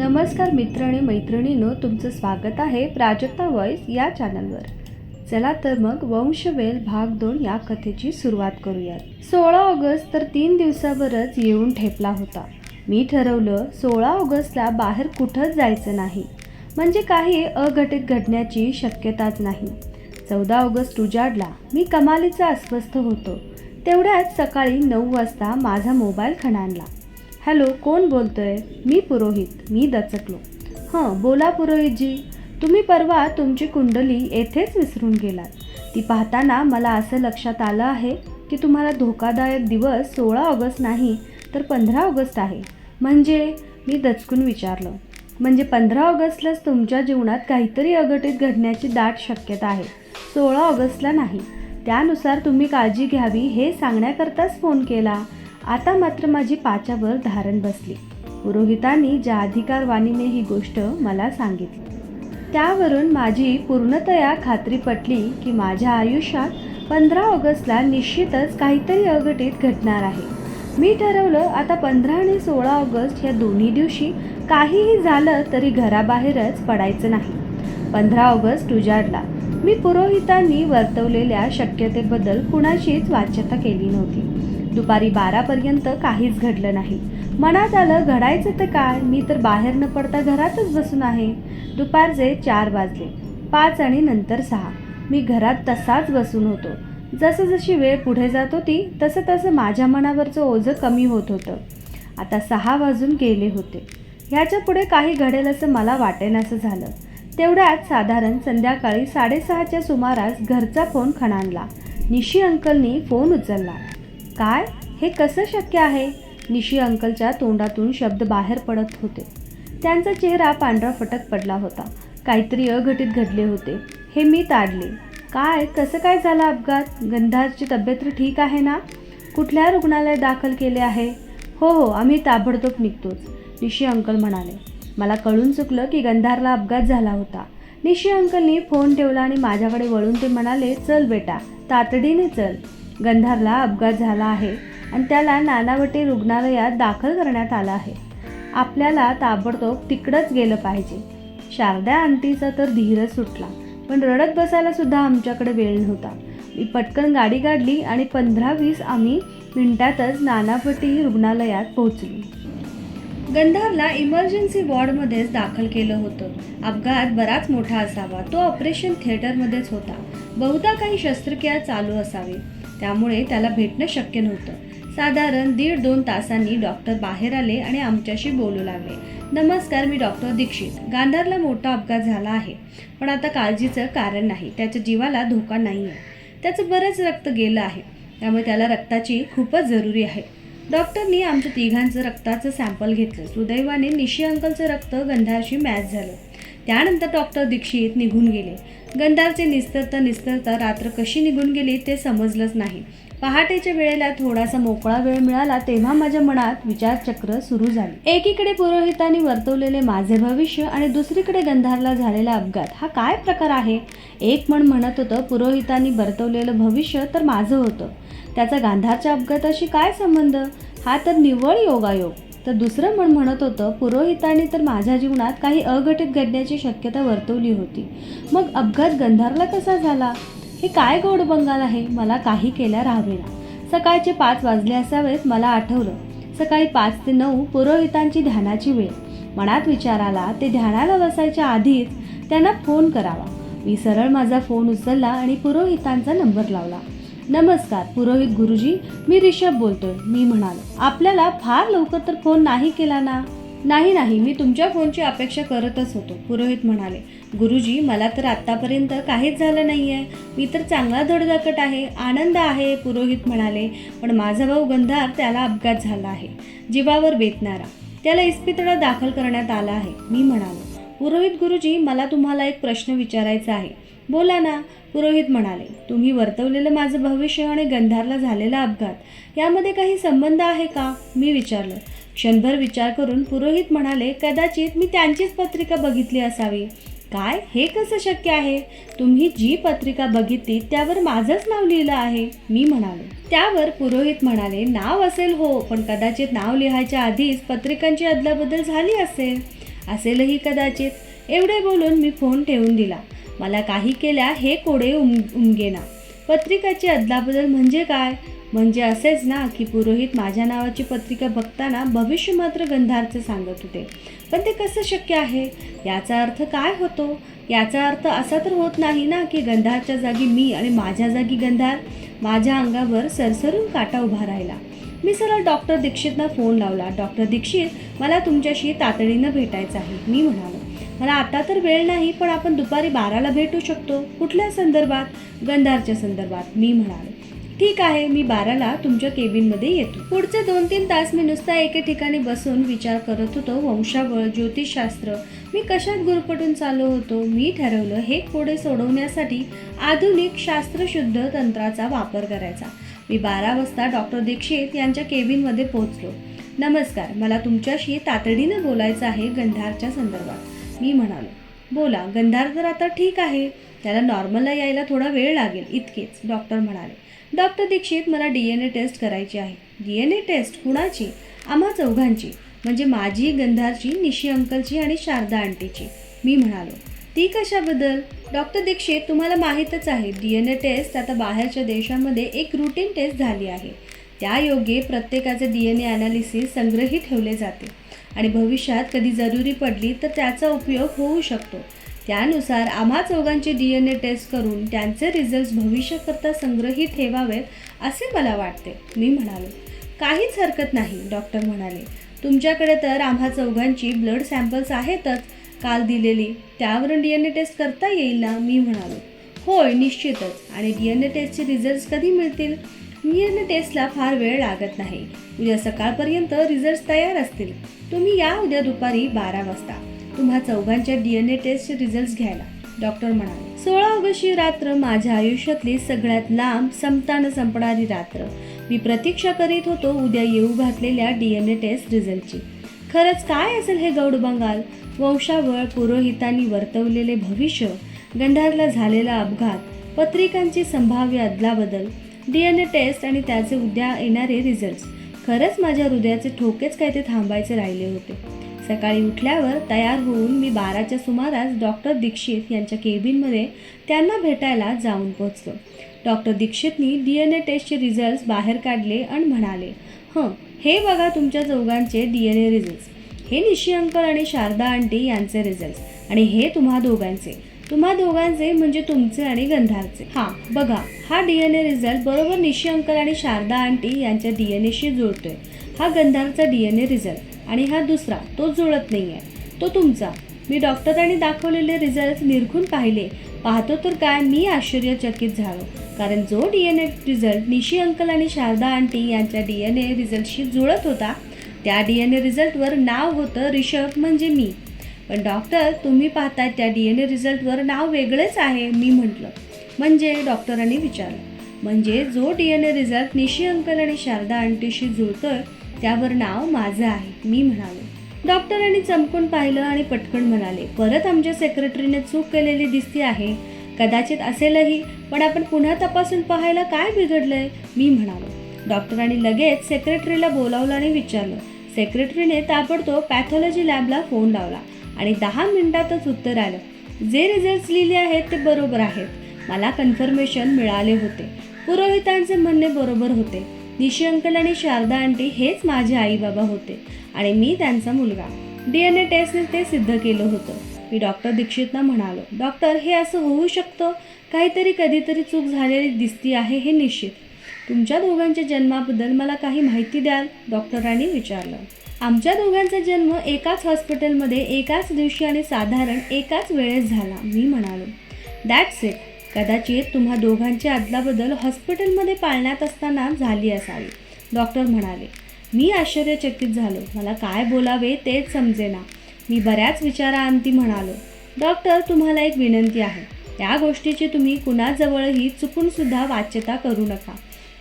नमस्कार मित्र आणि मैत्रिणीनो तुमचं स्वागत आहे प्राजक्ता वॉइस या चॅनलवर चला तर मग वंशवेल भाग दोन या कथेची सुरुवात करूयात. सोळा ऑगस्ट तर तीन दिवसावरच येऊन ठेपला होता. मी ठरवलं सोळा ऑगस्टला बाहेर कुठंच जायचं नाही. म्हणजे काही अघटित घडण्याची शक्यताच नाही. चौदा ऑगस्ट उजाडला. मी कमालीचा अस्वस्थ होतो. तेवढ्यात सकाळी नऊ वाजता माझा मोबाईल खणाणला. हॅलो कोण बोलतोय? मी पुरोहित मी दचकलो. हं बोला पुरोहितजी. तुम्ही परवा तुमची कुंडली येथेच विसरून गेलात. ती पाहताना मला असं लक्षात आलं आहे की तुम्हाला धोकादायक दिवस सोळा ऑगस्ट नाही तर पंधरा ऑगस्ट आहे. म्हणजे मी दचकून विचारलं. म्हणजे पंधरा ऑगस्टलाच तुमच्या जीवनात काहीतरी अघटित घडण्याची दाट शक्यता आहे. सोळा ऑगस्टला नाही. त्यानुसार तुम्ही काळजी घ्यावी हे सांगण्याकरताच फोन केला. आता मात्र माझी पाचावर धारण बसली. पुरोहितांनी ज्या अधिकारवाणीने ही गोष्ट मला सांगितली त्यावरून माझी पूर्णतया खात्री पटली की माझ्या आयुष्यात पंधरा ऑगस्टला निश्चितच काहीतरी अघटित घडणार आहे. मी ठरवलं आता पंधरा आणि सोळा ऑगस्ट या दोन्ही दिवशी काहीही झालं तरी घराबाहेरच पडायचं नाही. पंधरा ऑगस्ट उजाडला. मी पुरोहितांनी वर्तवलेल्या शक्यतेबद्दल कुणाचीच वाच्यता केली नव्हती. दुपारी बारापर्यंत काहीच घडलं नाही. मनात आलं घडायचं तर काय? मी तर बाहेर न पडता घरातच बसून आहे. दुपारचे चार वाजले. पाच आणि नंतर सहा. मी घरात तसाच बसून होतो. जसं जशी वेळ पुढे जात होती तसं तसं माझ्या मनावरचं ओझं कमी होत होतं. आता सहा वाजून गेले होते. ह्याच्या पुढे काही घडेल असं मला वाटेनासं झालं. तेवढ्यात साधारण संध्याकाळी साडेसहाच्या सुमारास घरचा फोन खणाणला. निशी अंकलनी फोन उचलला. काय? हे कसं शक्य आहे? निशी अंकलच्या तोंडातून शब्द बाहेर पडत होते. त्यांचा चेहरा पांढरा फटक पडला होता. काहीतरी अघटित घडले होते. हे मी ताडले. काय? कसं काय झालं अपघात? गंधारची तब्येत ठीक आहे ना? कुठल्या रुग्णालयात दाखल केले आहे? हो हो आम्ही ताबडतोब निघतोच निशी अंकल म्हणाले. मला कळून चुकलं की गंधारला अपघात झाला होता. निशी अंकलनी फोन ठेवला आणि माझ्याकडे वळून ते म्हणाले चल बेटा तातडीने चल. गंधारला अपघात झाला आहे आणि त्याला नानावटी रुग्णालयात दाखल करण्यात आलं आहे. आपल्याला ताबडतोब तिकडंच गेलं पाहिजे. शारदा आंटीचा तर धीरच सुटला पण रडत बसायला सुद्धा आमच्याकडे वेळ नव्हता. मी पटकन गाडी काढली आणि पंधरा वीस आम्ही मिनिटातच नानावटी रुग्णालयात पोहोचलो. गंधारला इमर्जन्सी वॉर्डमध्येच दाखल केलं होतं. अपघात बराच मोठा असावा. तो ऑपरेशन थिएटरमध्येच होता. बहुधा काही शस्त्रक्रिया चालू असावी. त्यामुळे त्याला भेटणं शक्य नव्हतं. साधारण दीड दोन तासांनी डॉक्टर बाहेर आले आणि आमच्याशी बोलू लागले. नमस्कार मी डॉक्टर दीक्षित. गांधारला मोठा अपघात झाला आहे. पण आता काळजीचं कारण नाही. त्याच्या जीवाला धोका नाही आहे त्याचं बरंच रक्त गेलं आहे. त्यामुळे त्याला रक्ताची खूपच जरुरी आहे. डॉक्टरनी आमच्या तिघांचं रक्ताचं सॅम्पल घेतलं. सुदैवाने निशी अंकलचं रक्त गंधारशी मॅच झालं. त्यानंतर डॉक्टर दीक्षित निघून गेले. गंधारचे निस्तरता निस्तरता रात्र कशी निघून गेली ते समजलंच नाही. पहाटेच्या वेळेला थोडासा मोकळा वेळ मिळाला तेव्हा माझ्या मनात विचारचक्र सुरू झाले. एकीकडे पुरोहितांनी वर्तवलेले माझे भविष्य आणि दुसरीकडे गंधारला झालेला अपघात. हा काय प्रकार आहे? एक म्हण म्हणत होतं पुरोहितांनी वर्तवलेलं भविष्य तर माझं होतं. त्याचा गांधारच्या अपघाताशी काय संबंध? हा तर निव्वळ योगायोग. तर दुसरं मन म्हणत होतं पुरोहितांनी तर माझ्या जीवनात काही अघटित घडण्याची शक्यता वर्तवली होती. मग अपघात गंधारला कसा झाला? हे काय गोड बंगाल आहे? मला काही केल्या राहावेना सकाळचे पाच वाजले असावेत मला आठवलं. सकाळी पाच ते नऊ पुरोहितांची ध्यानाची वेळ. मनात विचार आला ते ध्यानाला बसायच्या आधीच त्यांना फोन करावा. मी सरळ माझा फोन उचलला आणि पुरोहितांचा नंबर लावला. नमस्कार पुरोहित गुरुजी मी रिषभ बोलतोय. मी म्हणालो आपल्याला फार लवकर तर फोन नाही केला ना? नाही नाही मी तुमच्या फोनची अपेक्षा करतच होतो पुरोहित म्हणाले. गुरुजी मला तर आत्तापर्यंत काहीच झालं नाही आहे मी तर चांगला धडधकट आहे आनंद आहे पुरोहित म्हणाले. पण माझा भाऊ गंधार त्याला अपघात झाला आहे जीवावर बेतणारा त्याला इस्पितळात दाखल करण्यात आला आहे मी म्हणालो. पुरोहित गुरुजी मला तुम्हाला एक प्रश्न विचारायचा आहे. बोला ना पुरोहित म्हणाले तुम्ही वर्तवलेलं माझं भविष्य आणि गंधारला झालेला अपघात यामध्ये काही संबंध आहे का? मी विचारलं. क्षणभर विचार करून पुरोहित म्हणाले कदाचित मी त्यांचीच पत्रिका बघितली असावी. काय? हे कसं शक्य आहे? तुम्ही जी पत्रिका बघितली त्यावर माझंच नाव लिहिलं आहे. मी म्हणालो. त्यावर पुरोहित म्हणाले नाव असेल हो पण कदाचित नाव लिहायच्या आधीच पत्रिकांची अदलाबदल झाली असेल. असेलही कदाचित. एवढे बोलून मी फोन ठेवून दिला. मला काही केल्या हे कोडे उम उमगेना. पत्रिकाची अदलाबदल म्हणजे काय? म्हणजे असेच ना की पुरोहित माझ्या नावाची पत्रिका बघताना भविष्य मात्र गंधारचं सांगत होते. पण ते कसं शक्य आहे? याचा अर्थ काय होतो? याचा अर्थ असा तर होत नाही ना की गंधारच्या जागी मी आणि माझ्या जागी गंधार? माझ्या अंगावर सरसरून काटा उभा राहिला. मी सरळ डॉक्टर दीक्षितना फोन लावला. डॉक्टर दीक्षित मला तुमच्याशी तातडीनं भेटायचं आहे मी म्हणालो. मला आता तर वेळ नाही पण आपण दुपारी बाराला भेटू शकतो. कुठल्या संदर्भात? गंधारच्या संदर्भात मी म्हणालो. ठीक आहे मी बाराला तुमच्या केबिनमध्ये येतो. पुढचे दोन तीन तास मी नुसता एके ठिकाणी बसून विचार करत होतो. वंशावळ ज्योतिषशास्त्र. मी कशात गुरपटून चाललो होतो? मी ठरवलं हे कोडे सोडवण्यासाठी आधुनिक शास्त्रशुद्ध तंत्राचा वापर करायचा. मी बारा वाजता डॉक्टर दीक्षित यांच्या केबिनमध्ये पोहोचलो. नमस्कार मला तुमच्याशी तातडीनं बोलायचं आहे गंधारच्या संदर्भात. मी म्हणालो. बोला गंधार तर आता ठीक आहे त्याला नॉर्मलला यायला थोडा वेळ लागेल इतकेच डॉक्टर म्हणाले. डॉक्टर दीक्षित मला डी एन ए टेस्ट करायची आहे. डी एन ए टेस्ट कुणाची? आम्हा चौघांची म्हणजे माझी गंधारची निशी अंकलची आणि शारदा आंटीची. मी म्हणालो. ती कशाबद्दल? डॉक्टर दीक्षित तुम्हाला माहीतच आहे डी एन ए टेस्ट आता बाहेरच्या देशामध्ये एक रुटीन टेस्ट झाली आहे. त्यायोगे प्रत्येकाचे डी एन ए ॲनालिसिस संग्रही ठेवले जाते. आणि भविष्यात कधी जरुरी पडली तर त्याचा उपयोग होऊ शकतो. त्यानुसार आम्हा चौघांचे डी एन ए टेस्ट करून त्यांचे रिझल्ट्स भविष्याकरता संग्रही ठेवावेत असे मला वाटते. मी म्हणालो काहीच हरकत नाही डॉक्टर म्हणाले. तुमच्याकडे तर आम्हा चौघांची ब्लड सॅम्पल्स आहेतच. काल दिलेली त्यावरून डी एन ए टेस्ट करता येईल ना? मी म्हणालो. होय निश्चितच. आणि डी एन ए टेस्टचे रिझल्ट्स कधी मिळतील? डी टेस्टला फार वेळ लागत नाही. उद्या सकाळपर्यंत रिझल्ट्स तयार असतील. तुम्ही या उद्या दुपारी बारा वाजता. तुम्हा चौघांच्या डी एन ए टेस्टचे रिझल्ट घ्यायला. डॉक्टर म्हणाले सोळा ऑगस्ट ही रात्र माझ्या आयुष्यातली सगळ्यात लांब संपताना संपणारी रात्र. मी प्रतीक्षा करीत होतो उद्या येऊ घातलेल्या डी एन ए टेस्ट रिझल्टची. खरंच काय असेल हे गौड बंगाल? वंशावळ पुरोहितांनी वर्तवलेले भविष्य गंधारला झालेला अपघात पत्रिकांची संभाव्य अदलाबदल डी एन ए टेस्ट आणि त्याचे उद्या येणारे रिझल्ट्स खरंच माझ्या हृदयाचे ठोकेच काय ते थांबायचे राहिले होते. सकाळी उठल्यावर तयार होऊन मी बाराच्या सुमारास डॉक्टर दीक्षित यांच्या केबिनमध्ये त्यांना भेटायला जाऊन पोहोचलो. डॉक्टर दीक्षितनी डी एन ए टेस्टचे रिझल्ट्स बाहेर काढले आणि म्हणाले हं हे बघा तुमच्या चौघांचे डी एन ए रिझल्ट्स हे निशी अंकल आणि शारदा आंटी यांचे रिझल्ट्स आणि हे तुम्हा दोघांचे. तुम्हा दोघांचे म्हणजे तुमचे आणि गंधारचे. हां बघा हा डी एन ए रिझल्ट बरोबर निशी अंकल आणि शारदा आंटी यांच्या डी एन एशी जुळतोय. हा गंधारचा डी एन ए रिझल्ट आणि हा दुसरा तो जुळत नाही आहे तो तुमचा. मी डॉक्टरांनी दाखवलेले रिझल्ट निरखून पाहिले. पाहतो तर काय मी आश्चर्यचकित झालो. कारण जो D N A result Nishi uncle आणि शारदा आंटी यांच्या डी एन ए रिझल्टशी जुळत होता त्या डी एन ए रिझल्टवर नाव होतं रिषभ म्हणजे मी. पण डॉक्टर तुम्ही पाहताय त्या डी एन ए रिझल्टवर नाव वेगळेच आहे मी म्हटलं. म्हणजे डॉक्टरांनी विचारलं. म्हणजे जो D N A result Nishi uncle आणि शारदा आंटीशी जुळतोय त्यावर नाव माझं आहे मी म्हणालो. डॉक्टरांनी चमकून पाहिलं आणि पटकन म्हणाले परत आमच्या सेक्रेटरीने चूक केलेली दिसती आहे. कदाचित असेलही पण आपण पुन्हा तपासून पाहायला काय बिघडलंय? मी म्हणालो. डॉक्टरांनी लगेच सेक्रेटरीला बोलावलं आणि विचारलं. सेक्रेटरीने ताबडतोब पॅथॉलॉजी लॅबला फोन लावला. आणि दहा मिनिटातच उत्तर आलं. जे रिझल्ट्स लिहिले आहेत ते बरोबर आहेत. मला कन्फर्मेशन मिळाले होते. पुरोहितांचे म्हणणे बरोबर होते. निशी अंकल आणि शारदा आंटी हेच माझे आई बाबा होते आणि मी त्यांचा मुलगा. डी एन ए टेस्टने ते सिद्ध केलं होतं. मी डॉक्टर दीक्षितना म्हणालो डॉक्टर हे असं होऊ शकतं? काहीतरी कधीतरी चूक झालेली दिसती आहे हे निश्चित. तुमच्या दोघांच्या जन्माबद्दल मला काही माहिती द्याल? डॉक्टरांनी विचारलं. आमच्या दोघांचा जन्म एकाच हॉस्पिटलमध्ये एकाच दिवशी आणि साधारण एकाच वेळेस झाला मी म्हणालो. दॅट्स इट कदाचित तुम्हा दोघांची अदलाबदल हॉस्पिटलमध्ये पाळण्यात असताना झाली असावी डॉक्टर म्हणाले. मी आश्चर्यचकित झालो. मला काय बोलावे तेच समजेना. मी बऱ्याच विचारांती म्हणालो. डॉक्टर तुम्हाला एक विनंती आहे. त्या गोष्टीची तुम्ही कुणाजवळही चुकूनसुद्धा वाच्यता करू नका.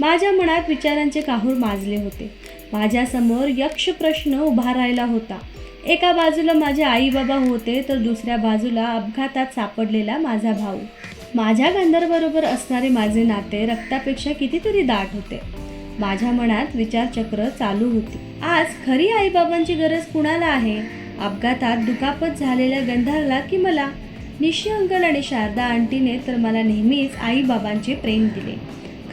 माझ्या मनात विचारांचे काहूर माजले होते. माझ्यासमोर यक्ष प्रश्न उभा राहिला होता. एका बाजूला माझे आई बाबा होते तर दुसऱ्या बाजूला अपघातात सापडलेला माझा भाऊ. माझ्या गंधर्वबरोबर असणारे माझे नाते रक्तापेक्षा कितीतरी दाट होते. माझ्या मनात विचारचक्र चालू होती. आज खरी आईबाबांची गरज कुणाला आहे? अपघातात दुखापत झालेल्या गंधारला की मला? निशी अंकल आणि शारदा आंटीने तर मला नेहमीच आईबाबांचे प्रेम दिले.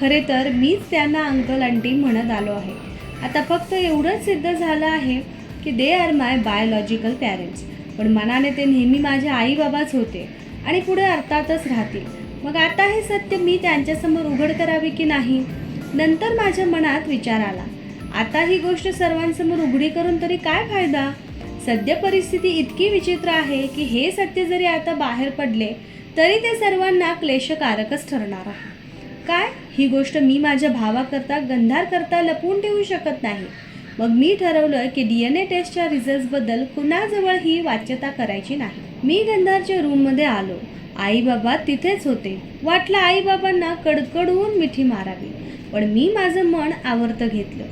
खरे तर मीच त्यांना अंकल आंटी म्हणत आलो आहे. आता फक्त एवढंच सिद्ध झालं आहे की they are my biological parents पण मनाने ते नेहमी माझे आईबाबाच होते आणि पुढे अर्थातच राहतील. मग आता हे सत्य मी त्यांच्यासमोर उघड करावे की नाही? नंतर माझ्या मनात विचार आला. आता ही गोष्ट सर्वांसमोर उघडी करून तरी काय फायदा? सद्य परिस्थिती इतकी विचित्र आहे की हे सत्य जरी आता बाहेर पडले तरी ते सर्वांना क्लेशकारकच ठरणार आहे. काय? ही गोष्ट मी माझ्या भावाकरता गंधारकरता लपवून ठेवू शकत नाही. मग मी ठरवलं की डी एन ए टेस्टच्या रिझल्ट्सबद्दल कुणाजवळ ही वाच्यता करायची नाही. मी गंधारच्या रूममध्ये आलो. आई बाबा तिथेच होते. वाटलं आई बाबांना कडकडून मिठी मारावी. पण मी माझं मन आवर्त घेतलं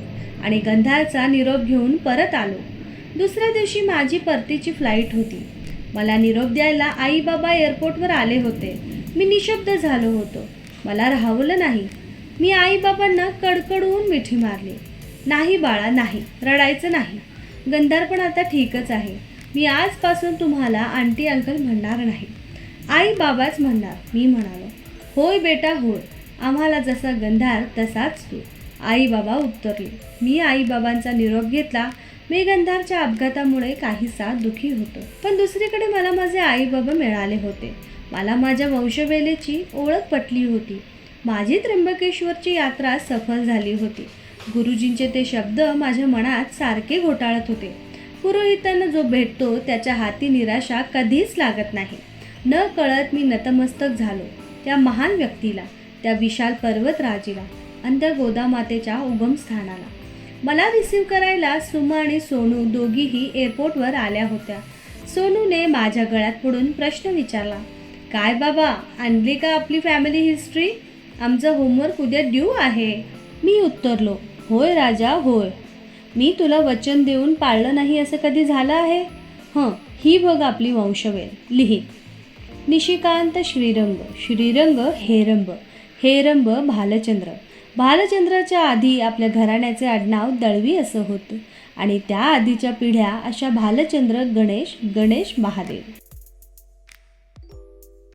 आणि गंधारचा निरोप घेऊन परत आलो. दुसऱ्या दिवशी माझी परतीची फ्लाईट होती. मला निरोप द्यायला आई बाबा एअरपोर्टवर आले होते. मी निशब्द झालो होतो. मला राहवलं नाही. मी आईबाबांना कडकडून मिठी मारली. नाही बाळा नाही. रडायचं नाही. गंधार पण आता ठीकच आहे. मी आजपासून तुम्हाला आंटी अंकल म्हणणार नाही. आई बाबाच म्हणणार मी म्हणालो. होय बेटा होय. आम्हाला जसा गंधार तसाच तू. आई बाबा उत्तरले. मी आई बाबांचा निरोप घेतला. मी गंधारच्या अपघातामुळे काहीसा दुखी होतो. पण दुसरीकडे मला माझे आई बाबा मिळाले होते. मला माझ्या वंशवेलेची ओळख पटली होती. माझी त्र्यंबकेश्वरची यात्रा सफल झाली होती. गुरुजींचे ते शब्द माझ्या मनात सारखे घोटाळत होते. पुरोहितांना जो भेटतो त्याच्या हाती निराशा कधीच लागत नाही. न कळत मी नतमस्तक झालो त्या महान व्यक्तीला त्या विशाल पर्वतराजीला आणि त्या गोदामातेच्या उगमस्थानाला मला रिसीव करायला सुमा आणि सोनू दोघीही एअरपोर्टवर आल्या होत्या. सोनूने माझ्या गळ्यात पडून प्रश्न विचारला काय बाबा आणली का आपली फॅमिली हिस्ट्री आमचं होमवर्क उद्या ड्यू आहे. मी उत्तरलो होय राजा होय. मी तुला वचन देऊन पाळलं नाही असं कधी झालं आहे? हं ही बघ आपली वंशवेल लिही. निशिकांत श्रीरंग श्रीरंग हेरंब हेरंब भालचंद्र. भालचंद्राच्या आधी आपल्या घराण्याचे आडनाव दळवी असं होतं आणि त्या आधीच्या पिढ्या अशा भालचंद्र गणेश गणेश महादेव.